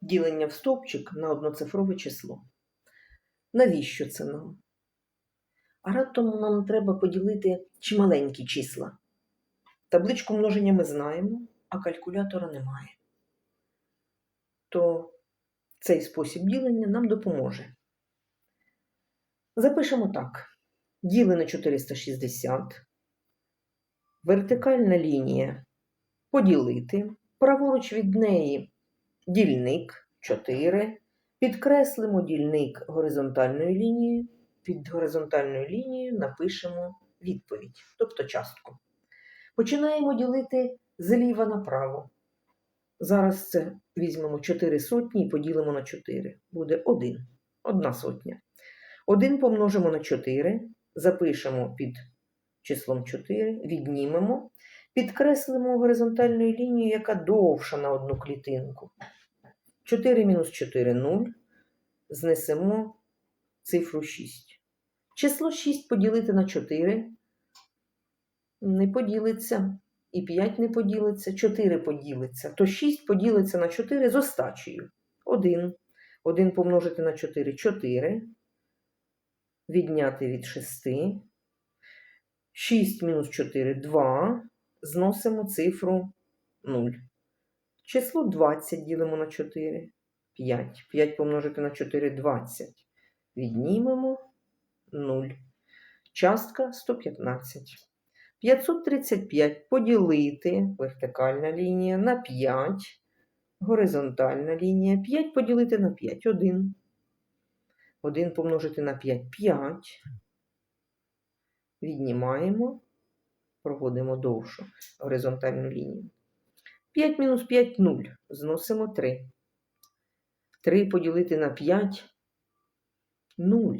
Ділення в стовпчик на одноцифрове число. Навіщо це нам? А раптом нам треба поділити чималенькі числа. Табличку множення ми знаємо, а калькулятора немає. То цей спосіб ділення нам допоможе. Запишемо так: діли на 460, вертикальна лінія поділити, праворуч від неї дільник 4, підкреслимо дільник горизонтальною лінією, під горизонтальною лінією напишемо відповідь, тобто частку. Починаємо ділити зліва направо. Зараз це візьмемо 4 сотні і поділимо на 4. Буде 1. Одна сотня. 1 помножимо на 4, запишемо під числом 4, віднімемо, підкреслимо горизонтальною лінією, яка довша на одну клітинку. 4 мінус 4 0. Знесемо цифру 6. Число 6 поділити на 4 не поділиться. І 5 не поділиться, 4 поділиться, то 6 поділиться на 4 з остачею. 1. 1 помножити на 4 4. Відняти від 6. 6 мінус 4 2. Зносимо цифру 0. Число 20 ділимо на 4. 5. 5 помножити на 4 20. Віднімемо 0. Частка 115. 535 поділити вертикальна лінія на 5, горизонтальна лінія. 5 поділити на 5 1. 1 помножити на 5 5. Віднімаємо, проводимо довшу горизонтальну лінію. 5 мінус 5 0. Зносимо 3. 3 поділити на 5 0.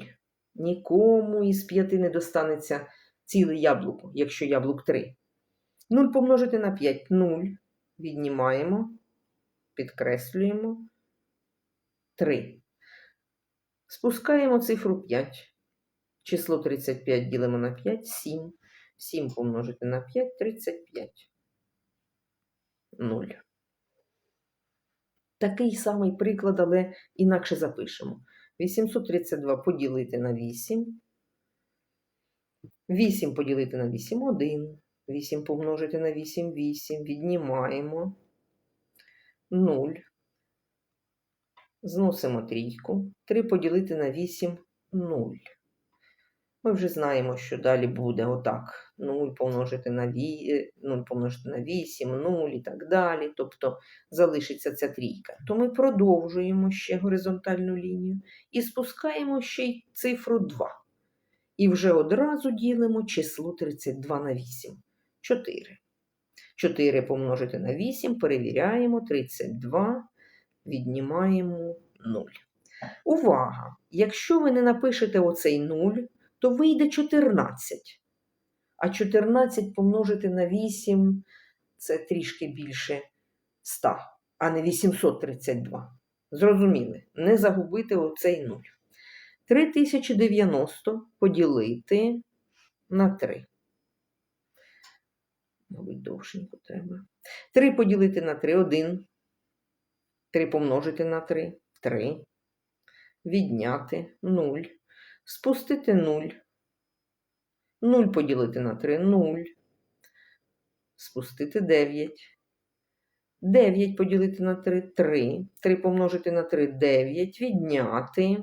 Нікому із 5 не достанеться ціле яблуко, якщо яблук 3. 0 помножити на 5 0. Віднімаємо, підкреслюємо 3. Спускаємо цифру 5. Число 35 ділимо на 5 7. 7 помножити на 5 35. 0. Такий самий приклад, але інакше запишемо. 832 поділити на 8. 8 поділити на 8 1. 8 помножити на 8 8. Віднімаємо 0. Зносимо трійку. 3 поділити на 8 0. Ми вже знаємо, що далі буде отак. 0 помножити на 8, 0 помножити на 8, 0 і так далі. Тобто залишиться ця трійка. То ми продовжуємо ще горизонтальну лінію і спускаємо ще й цифру 2. І вже одразу ділимо число 32 на 8. 4. 4 помножити на 8, перевіряємо 32, віднімаємо 0. Увага! Якщо ви не напишете оцей 0, то вийде 14. А 14 помножити на 8 це трішки більше 100, а не 832. Зрозуміли? Не загубити оцей 0. 3090 поділити на 3. Мабуть, довшенько треба. 3 поділити на 3 1. 3 помножити на 3 3. Відняти 0. Спустити 0. 0 поділити на 3 0. Спустити 9. 9 поділити на 3 3. 3 помножити на 3 9. Відняти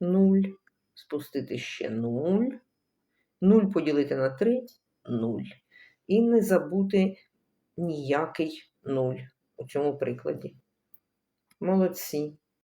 0. Спустити ще 0. 0 поділити на 3 0. І не забути ніякий 0 у цьому прикладі. Молодці.